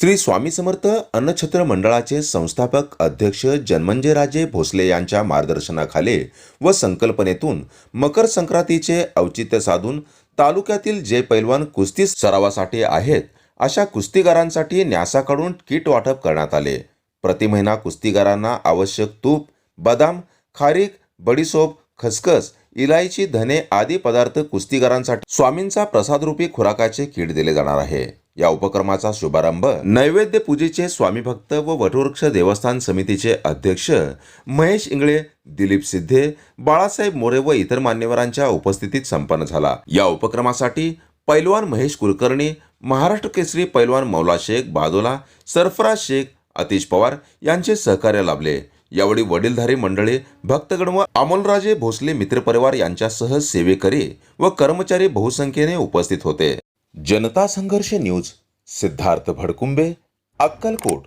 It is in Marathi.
श्री स्वामी समर्थ अन्नछत्र मंडळाचे संस्थापक अध्यक्ष जन्मंजयराजे भोसले यांच्या मार्गदर्शनाखाली व संकल्पनेतून मकर संक्रांतीचे औचित्य साधून तालुक्यातील जे पैलवान कुस्ती सरावासाठी आहेत अशा कुस्तीगारांसाठी न्यासाकडून किट वाटप करण्यात आले. प्रति महिना कुस्तीगारांना आवश्यक तूप बदाम खारीक बडीसोप खसखस इलायची धने आदी पदार्थ कुस्तीगारांसाठी स्वामींचा प्रसादरूपी खुराकाचे किट दिले जाणार आहे. या उपक्रमाचा शुभारंभ नैवेद्य पूजेचे स्वामी भक्त व वटवृक्ष देवस्थान समितीचे अध्यक्ष महेश इंगळे दिलीप सिद्धे बाळासाहेब मोरे व इतर मान्यवरांच्या उपस्थितीत संपन्न झाला. या उपक्रमासाठी पैलवान महेश कुलकर्णी महाराष्ट्र केसरी पैलवान मौला शेख बादोला सरफराज शेख अतिश पवार यांचे सहकार्य लाभले. यावेळी वडीलधारी मंडळी भक्तगण व अमोलराजे भोसले मित्रपरिवार यांच्यासह सेवेकरी व कर्मचारी बहुसंख्येने उपस्थित होते. जनता संघर्ष न्यूज सिद्धार्थ भडकुंबे अक्कलकोट.